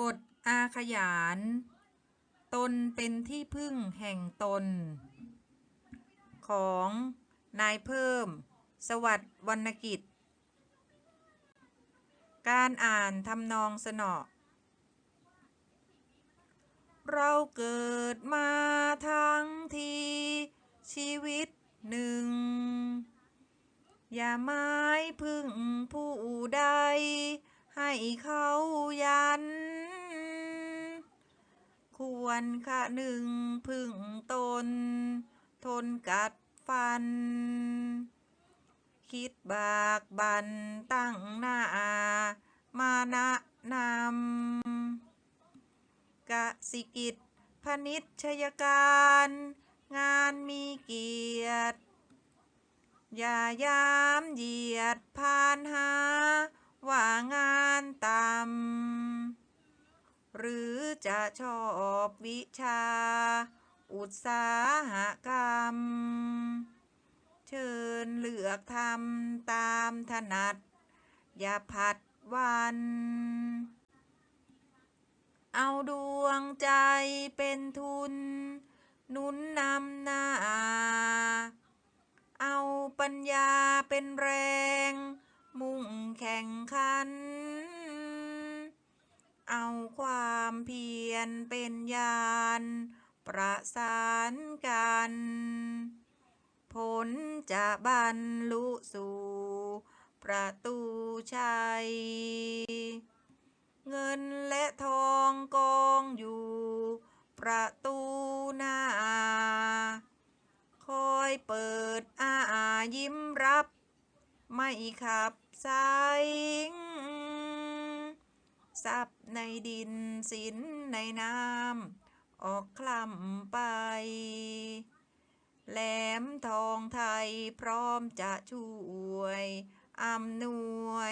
บทอาขยาน ตนเป็นที่พึ่งแห่งตน ของนายเพิ่ม สวัสดิ์วรรณกิจ การอ่านทำนองสนอเราเกิดมาทั้งทีชีวิตหนึ่ง อย่าไม้พึ่งผู้ใด ให้เขายัน ควรคะหนึ่งพึ่งตน ทนกัดฟัน คิดบากบันตั้งหน้า มานะนำกสิกิจพนิชยการ งานมีเกียรติ อย่ายามเหยียดพานหาว่างานต่ำ หรือ จะชอบวิชา อุตสาหกรรม เชิญเลือกทำตามถนัด อย่าผัดวัน เอาดวงใจเป็นทุนหนุนนำหน้า เอาปัญญาเป็นแรง มุ่งแข่งขัน เอาความเพียรเป็นยาน ประสานกัน ผลจะบรรลุสู่ ประตูชัย เงินและทองกองอยู่ ประตูหน้า คอยเปิดอายิ้มรับ ไม่ขับสาย ทรัพย์ในดินสินในน้ำออกคลำไป แหลมทองไทยพร้อมจะช่วยอำนวย